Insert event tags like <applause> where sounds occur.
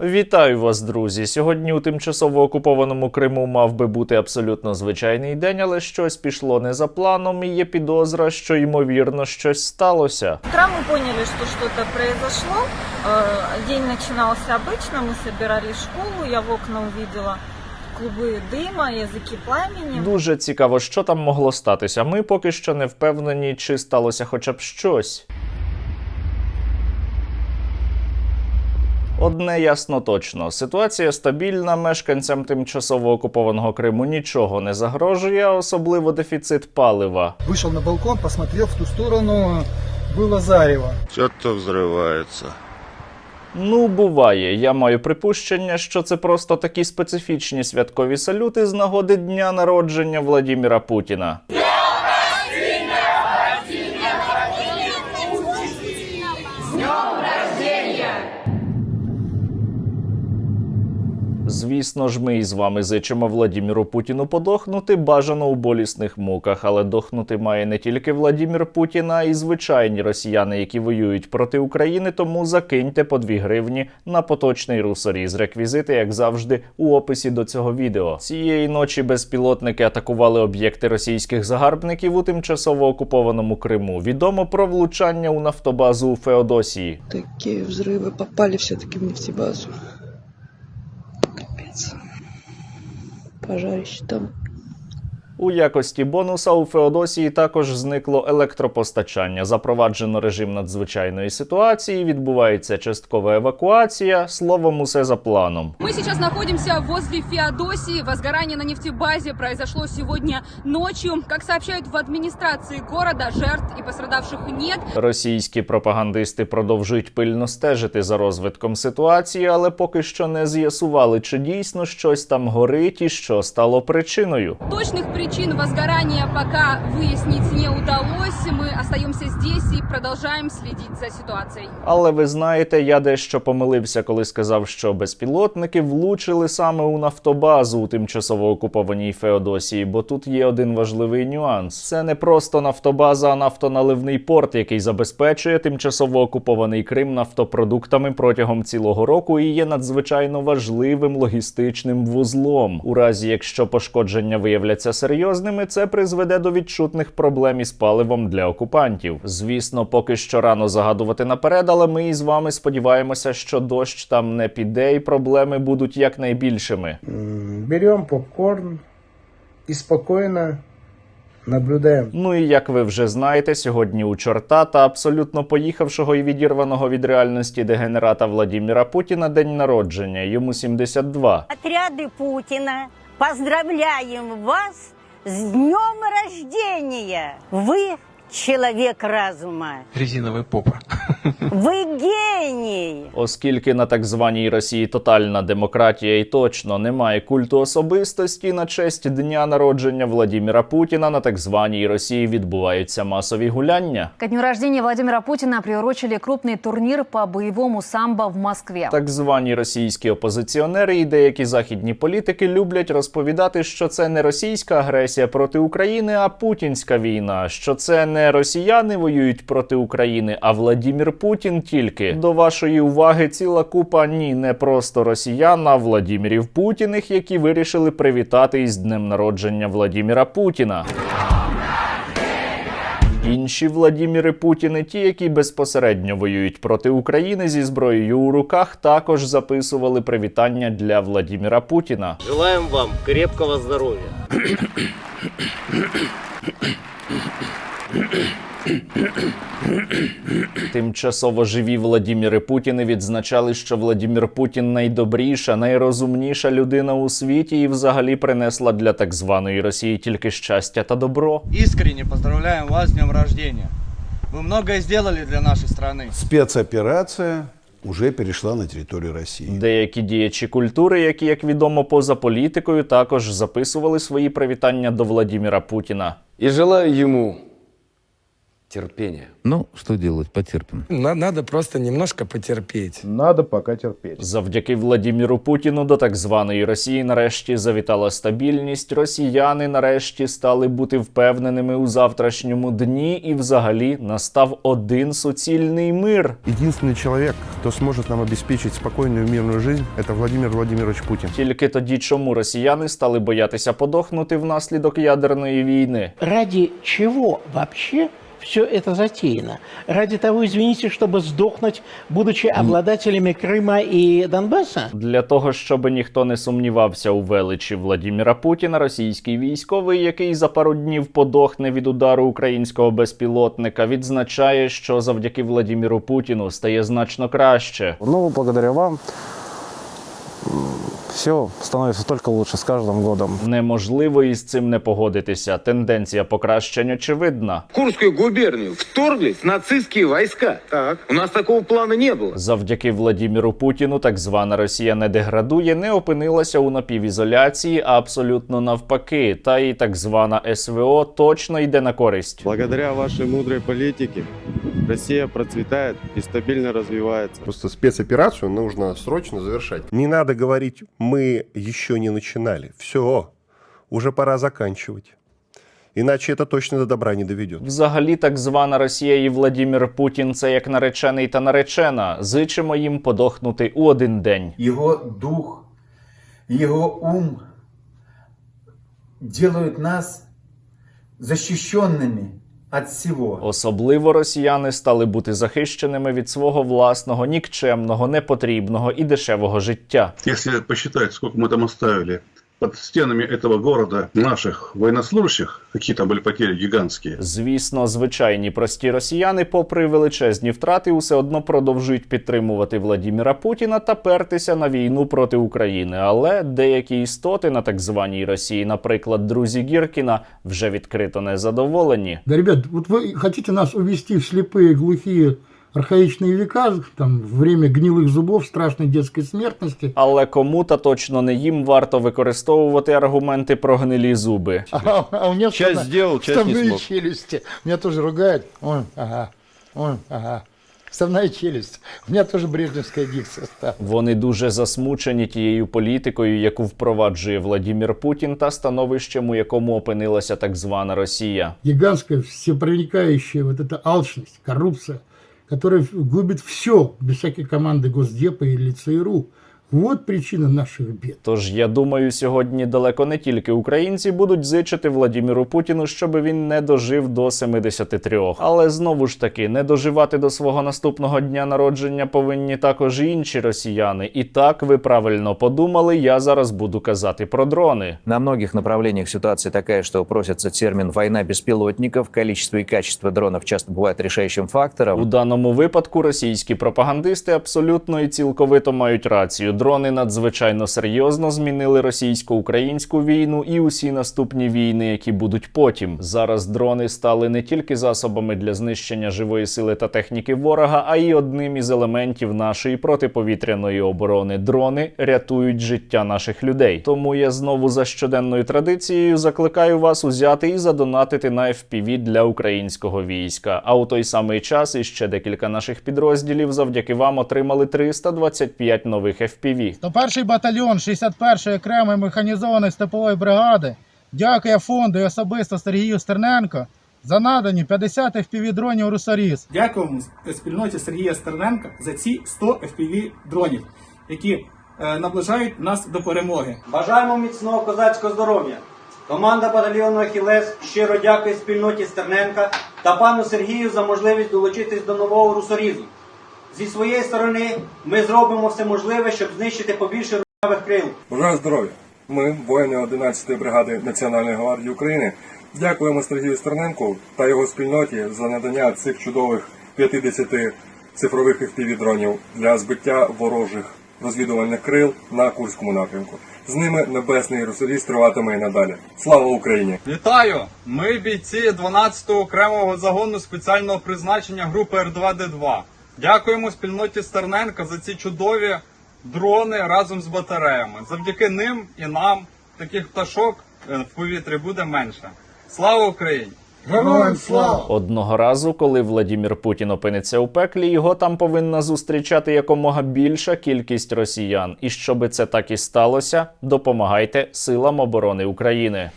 Вітаю вас, друзі! Сьогодні у тимчасово окупованому Криму мав би бути абсолютно звичайний день, але щось пішло не за планом, і є підозра, що ймовірно щось сталося. С утра мы поняли, что что-то произошло. Э, День начинался обычно, мы собирали школу, я в окна увидела клубы дыма, языки пламени. Дуже цікаво, що там могло статися. Ми поки що не впевнені, чи сталося хоча б щось. Одне ясно точно: ситуація стабільна, мешканцям тимчасово окупованого Криму нічого не загрожує, а особливо дефіцит палива. Вышел на балкон, посмотрел в ту сторону, было зарево. Что-то взрывается. Ну, буває. Я маю припущення, що це просто такі специфічні святкові салюти з нагоди дня народження Владіміра Путіна. Звісно ж, ми із вами зичимо Владіміру Путіну подохнути бажано у болісних муках, але дохнути має не тільки Владімір Путін, а й звичайні росіяни, які воюють проти України. Тому закиньте по 2 гривні на поточний русоріз. Реквізити, як завжди, у описі до цього відео. Цієї ночі безпілотники атакували об'єкти російських загарбників у тимчасово окупованому Криму. Відомо про влучання у нафтобазу у Феодосії. Такие взрывы попали все-таки в нефтебазу. Пожарище там. У якості бонуса у Феодосії також зникло електропостачання. Запроваджено режим надзвичайної ситуації. Відбувається часткова евакуація. Словом, усе за планом. Мы сейчас находимся возле Феодосии. Возгорание на нефтебазе произошло сегодня ночью. Как сообщают в администрации города, жертв и пострадавших нет. Російські пропагандисти продовжують пильно стежити за розвитком ситуації, але поки що не з'ясували, чи дійсно щось там горить і що стало причиною. Точных причин возгорания пока выяснить не удалось. Мы остаемся здесь и продолжаем следить за ситуацией. Але ви знаєте, я дещо помилився, коли сказав, що безпілотники влучили саме у нафтобазу у тимчасово окупованій Феодосії, бо тут є один важливий нюанс: це не просто нафтобаза, а нафтоналивний порт, який забезпечує тимчасово окупований Крим нафтопродуктами протягом цілого року і є надзвичайно важливим логістичним вузлом. У разі якщо пошкодження виявляться серйозними, це призведе до відчутних проблем із паливом для окупантів. Звісно, поки що рано загадувати наперед, але ми із вами сподіваємося, що дощ там не піде, і проблеми будуть якнайбільшими. М, Берем попкорн и спокойно наблюдаем. Ну і як ви вже знаєте, сьогодні у чорта та абсолютно поїхавшого і відірваного від реальності дегенерата Владіміра Путіна день народження. Йому 72. Отряды Путина, поздравляем вас с днем рождения! Вы человек разума, резиновая попа. Вы гений! Оскільки на так званій Росії тотальна демократія і точно немає культу особистості, на честь дня народження Владіміра Путіна на так званій Росії відбуваються масові гуляння. Ко дню рождения Владимира Путина приурочили крупный турнир по боевому самбо в Москве. Так звані російські опозиціонери і деякі західні політики люблять розповідати, що це не російська агресія проти України, а путінська війна. Що це не росіяни воюють проти України, а Владімір Путін тільки. До вашої уваги ціла купа ні, не просто росіян, а Владімірів Путіних, які вирішили привітати із днем народження Владіміра Путіна. Інші Владіміри Путіни, ті, які безпосередньо воюють проти України зі зброєю у руках, також записували привітання для Владіміра Путіна. Желаем вам крепкого здоровья. <coughs> Тимчасово живі Владіміри Путіни відзначали, що Владімір Путін найдобріша, найрозумніша людина у світі і взагалі принесла для так званої Росії тільки щастя та добро. Искренне поздравляем вас с днем рождения. Вы многое сделали для нашей страны. Спецоперация уже перешла на территорию России. Деякі діячі культури, які, як відомо, поза політикою, також записували свої привітання до Владіміра Путіна. И желаю ему терпения. Ну, что делать, потерпим. Надо просто немножко потерпеть. Надо пока терпеть. Завдяки Владіміру Путіну до так званої Росії нарешті завітала стабільність. Росіяни нарешті стали бути впевненими у завтрашньому дні, і взагалі настав один суцільний мир. Единственный человек, кто сможет нам обеспечить спокойную мирную жизнь, это Владимир Владимирович Путин. Тільки тоді, чому росіяни стали боятися подохнути внаслідок ядерної війни? Ради чего вообще все это затеяно? Ради того, извините, чтобы сдохнуть, будучи обладателями Крыма и Донбасса? Для того, щоб ніхто не сумнівався у величі Владіміра Путіна, російський військовий, який за пару днів подохне від удару українського безпілотника, відзначає, що завдяки Владіміру Путіну стає значно краще. Ну, благодаря вам все становится только лучше с каждым годом. Неможливо із цим не погодитися. Тенденція покращень очевидна. В Курскую губернию вторглись нацистские войска. Так. У нас такого плана не было. Завдяки Владіміру Путіну так звана Росія не деградує, не опинилася у напівізоляції, а абсолютно навпаки. Та і так звана СВО точно йде на користь. Благодаря вашей мудрой политике Россия процветает и стабильно развивается. Просто спецоперацию нужно срочно завершать. Не надо говорить, мы еще не начинали. Все, уже пора заканчивать. Иначе это точно до добра не доведет. Взагалі, так звана Росія і Владімір Путін це як наречений та наречена. Зичимо їм подохнути у один день. Его дух, его ум делают нас защищенными от всього. Особливо росіяни стали бути захищеними від свого власного нікчемного, непотрібного і дешевого життя. Якщо посчитати, скільки ми там оставили под стенами этого города наших военнослужащих, какие там были потери гигантские. Звісно, звичайні прості росіяни, попри величезні втрати, усе одно продовжують підтримувати Владіміра Путіна та пертися на війну проти України. Але деякі істоти на так званій Росії, наприклад, друзі Гіркіна, вже відкрито незадоволені. Да, ребят, вот вы хотите нас увести в слепые, глухие, архаичные века, там, в время гнилых зубов, страшной детской смертности. Але кому та точно не їм варто використовувати аргументи про гнилі зуби. <laughs> А, а у меня Часть вставна- сделал, часть не вставные смог. челюсти. Меня тоже ругают. Ой, ага, ой, ага. Вставная челюсть. У меня тоже брежневская дикция стала. Вони дуже засмучені тією політикою, яку впроваджує Владімір Путін, та становищем, у якому опинилася так звана Росія. Гигантская, всепроникающая вот эта алчность, коррупция, которая губит все без всякой команды Госдепа или ЦРУ. Вот причина наших бед. Тож я думаю, сьогодні далеко не тільки українці будуть зичити Владіміру Путіну, щоб він не дожив до 73. Але знову ж таки, не доживати до свого наступного дня народження повинні також і інші росіяни. І так ви правильно подумали. Я зараз буду казати про дрони. На многих направлениях ситуация такая, что просится термин «война беспилотников». Количество и качество дронов часто бывает решающим У даному випадку російські пропагандисти абсолютно і цілковито мають рацію. Дрони надзвичайно серйозно змінили російсько-українську війну і усі наступні війни, які будуть потім. Зараз дрони стали не тільки засобами для знищення живої сили та техніки ворога, а й одним із елементів нашої протиповітряної оборони. Дрони рятують життя наших людей. Тому я знову за щоденною традицією закликаю вас узяти і задонатити на FPV для українського війська. А у той самий час іще декілька наших підрозділів завдяки вам отримали 325 нових FPV. 101 батальйон 61-ї окремої механізованої степової бригади дякує фонду і особисто Сергію Стерненко за надані 50 FPV-дронів «Русоріз». Дякуємо спільноті Сергія Стерненка за ці 100 FPV дронів, які е, наближають нас до перемоги. Бажаємо міцного козацького здоров'я. Команда батальйону Ахілес щиро дякує спільноті Стерненка та пану Сергію за можливість долучитись до нового русорізу. Зі своєї сторони ми зробимо все можливе, щоб знищити побільше русявих крил. Бажаю здоров'я! Ми, воїни 11-ї бригади Національної гвардії України, дякуємо Сергію Стерненку та його спільноті за надання цих чудових 50 цифрових FPV-дронів для збиття ворожих розвідувальних крил на Курському напрямку. З ними небесний русоріз триватиме і надалі. Слава Україні! Вітаю! Ми бійці 12-го окремого загону спеціального призначення групи Р2Д2. Дякуємо спільноті Стерненка за ці чудові дрони разом з батареями. Завдяки ним і нам таких пташок е, в повітрі буде менше. Слава Україні! Героям слава! Одного разу, коли Владімір Путін опиниться у пеклі, його там повинна зустрічати якомога більша кількість росіян. І щоби це так і сталося, допомагайте силам оборони України.